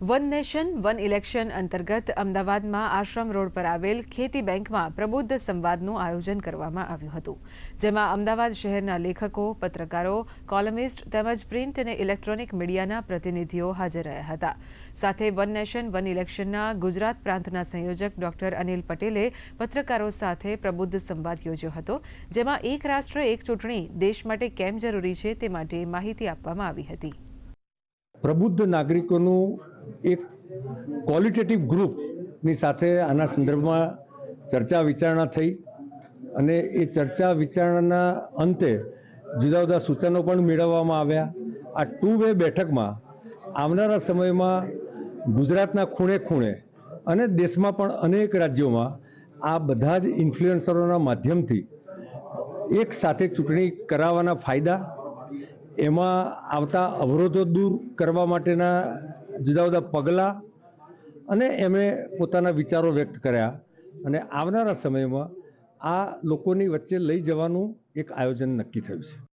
One nation, one election અંતર્ગત અમદાવાદમાં આશ્રમ road પર આવેલ ખેતી બેંકમાં પ્રબુદ્ધ સંવાદનું આયોજન કરવામાં આવ્યું હતું, જેમાં અમદાવાદ શહેરના લેખકો, પત્રકારો, કોલમિસ્ટ તેમજ પ્રિન્ટ અને ઇલેક્ટ્રોનિક મીડિયાના પ્રતિનિધિઓ હાજર રહ્યા હતા. સાથે વન નેશન, વન ઇલેક્શનના ગુજરાત પ્રાંતના સંયોજક ડોક્ટર અનિલ પટેલે પત્રકારો સાથે પ્રબુદ્ધ સંવાદ યોજ્યો હતો, જેમાં એક રાષ્ટ્ર, એક ચૂંટણી, દેશ માટે કેમ જરૂરી છે તે માટે માહિતી આપવામાં આવી હતી. પ્રબુદ્ધ નાગરિકોનું એક ક્વોલિટેટિવ ગ્રુપની સાથે આના સંદર્ભમાં ચર્ચા વિચારણા થઈ અને એ ચર્ચા વિચારણાના અંતે જુદા જુદા સૂચનો પણ મેળવવામાં આવ્યા. આ ટુ વે બેઠકમાં આવનારા સમયમાં ગુજરાતના ખૂણે ખૂણે અને દેશમાં પણ અનેક રાજ્યોમાં આ બધા જ ઇન્ફ્લુએન્સરોના માધ્યમથી એક સાથે ચૂંટણી કરાવવાના ફાયદા, એમાં આવતા અવરોધો દૂર કરવા માટેના જુદા જુદા પગલાં અને એમણે પોતાના વિચારો વ્યક્ત કર્યા. અને આવનારા સમયમાં આ લોકોની વચ્ચે લઈ જવાનું એક આયોજન નક્કી થયું છે.